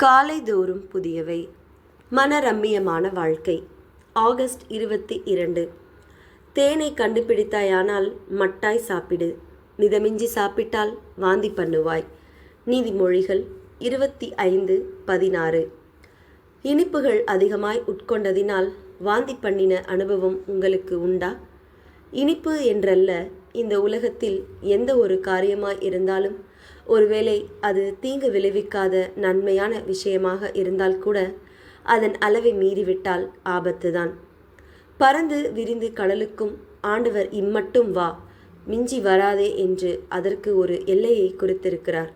காலை தோறும் புதியவை. மனரம்மியமான வாழ்க்கை. ஆகஸ்ட் இருபத்தி இரண்டு. தேனை கண்டுபிடித்தாயானால் மட்டாய் சாப்பிடு. மிதமிஞ்சி சாப்பிட்டால் வாந்தி பண்ணுவாய். நீதிமொழிகள் இருபத்தி ஐந்து பதினாறு. இனிப்புகள் அதிகமாய் உட்கொண்டதினால் வாந்தி பண்ணின அனுபவம் உங்களுக்கு உண்டா? இனிப்பு என்றல்ல இந்த உலகத்தில் எந்த ஒரு காரியமாய் இருந்தாலும் ஒருவேளை அது தீங்கு விளைவிக்காத நன்மையான விஷயமாக இருந்தால் கூட அதன் அளவை மீறிவிட்டால் ஆபத்துதான். பறந்து விரிந்து கடலுக்கும் ஆண்டவர் இம்மட்டும் வா மிஞ்சி வராதே என்று அதற்கு ஒரு எல்லையை குறித்திருக்கிறார்.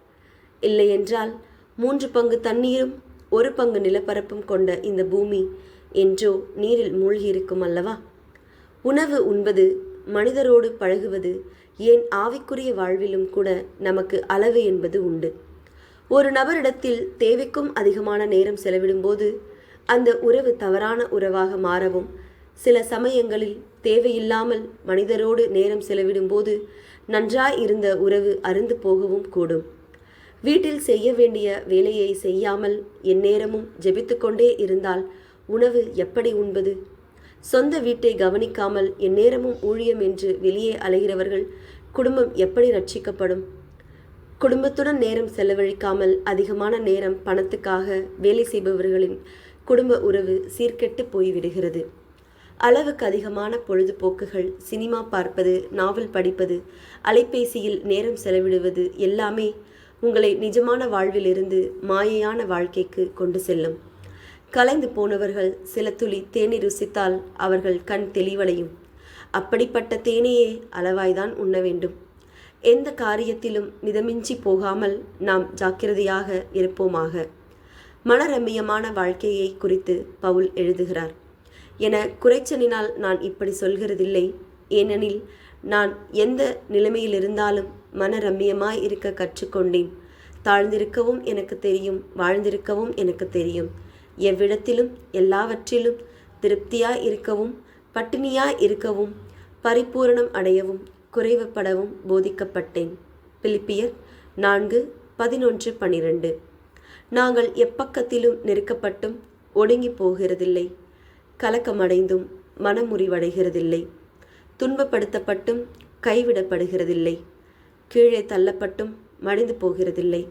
இல்லையென்றால் மூன்று பங்கு தண்ணீரும் ஒரு பங்கு நிலப்பரப்பும் கொண்ட இந்த பூமி என்றோ நீரில் மூழ்கியிருக்கும் அல்லவா? உணவு உண்பது மனிதரோடு பழகுவது ஏன் ஆவிக்குரிய வாழ்விலும் கூட நமக்கு அளவு என்பது உண்டு. ஒரு நபரிடத்தில் தேவைக்கும் அதிகமான நேரம் செலவிடும்போது அந்த உறவு தவறான உறவாக மாறவும் சில சமயங்களில் தேவையில்லாமல் மனிதரோடு நேரம் செலவிடும்போது நன்றாய் இருந்த உறவு அருந்து போகவும் கூடும். வீட்டில் செய்ய வேண்டிய வேலையை செய்யாமல் எந்நேரமும் ஜெபித்துக்கொண்டே இருந்தால் உணவு எப்படி உண்பது? சொந்த வீட்டை கவனிக்காமல் எந்நேரமும் ஊழியம் என்று வெளியே அலைகிறவர்கள் குடும்பம் எப்படி ரட்சிக்கப்படும்? குடும்பத்துடன் நேரம் செலவழிக்காமல் அதிகமான நேரம் பணத்துக்காக வேலை செய்பவர்களின் குடும்ப உறவு சீர்கெட்டு போய்விடுகிறது. அளவுக்கு அதிகமான பொழுதுபோக்குகள் சினிமா பார்ப்பது நாவல் படிப்பது அலைபேசியில் நேரம் செலவிடுவது எல்லாமே உங்களை நிஜமான வாழ்விலிருந்து மாயையான வாழ்க்கைக்கு கொண்டு செல்லும். கலைந்து போனவர்கள் சில துளி தேனை ருசித்தால் அவர்கள் கண் தெளிவடையும். அப்படிப்பட்ட தேனையே அளவாய்தான் உண்ண வேண்டும். எந்த காரியத்திலும் மிதமிஞ்சி போகாமல் நாம் ஜாக்கிரதையாக இருப்போமாக. மனரம்மியமான வாழ்க்கையை குறித்து பவுல் எழுதுகிறார். என குறைச்சலினால் நான் இப்படி சொல்கிறதில்லை. ஏனெனில் நான் எந்த நிலைமையில் இருந்தாலும் மனரம்மியமாய் இருக்க கற்றுக்கொண்டேன். தாழ்ந்திருக்கவும் எனக்கு தெரியும் வாழ்ந்திருக்கவும் எனக்கு தெரியும். எவ்விடத்திலும் எல்லாவற்றிலும் திருப்தியாய் இருக்கவும் பட்டினியாய் இருக்கவும் பரிபூரணம் அடையவும் குறைவுபடவும் போதிக்கப்பட்டேன். பிலிப்பியர் நான்கு பதினொன்று பனிரெண்டு. நாங்கள் எப்பக்கத்திலும் நெருக்கப்பட்டும் ஒடுங்கி போகிறதில்லை. கலக்கமடைந்தும் மனமுறிவடைகிறதில்லை. துன்பப்படுத்தப்பட்டும் கைவிடப்படுகிறதில்லை. கீழே தள்ளப்பட்டும் மடிந்து போகிறதில்லை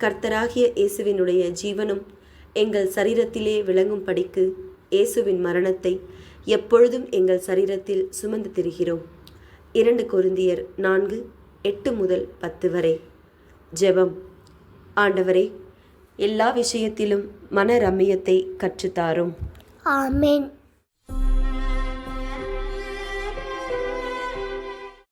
கர்த்தராகிய இயேசுவினுடைய ஜீவனும் எங்கள் சரீரத்திலே விளங்கும் படிக்கு இயேசுவின் மரணத்தை எப்பொழுதும் எங்கள் சரீரத்தில் சுமந்து திரிகிறோம். இரண்டு கொருந்தியர் நான்கு எட்டு முதல் பத்து வரை. ஜெபம். ஆண்டவரே எல்லா விஷயத்திலும் மன ரம்மியத்தை கற்றுத்தாரும். ஆமேன்.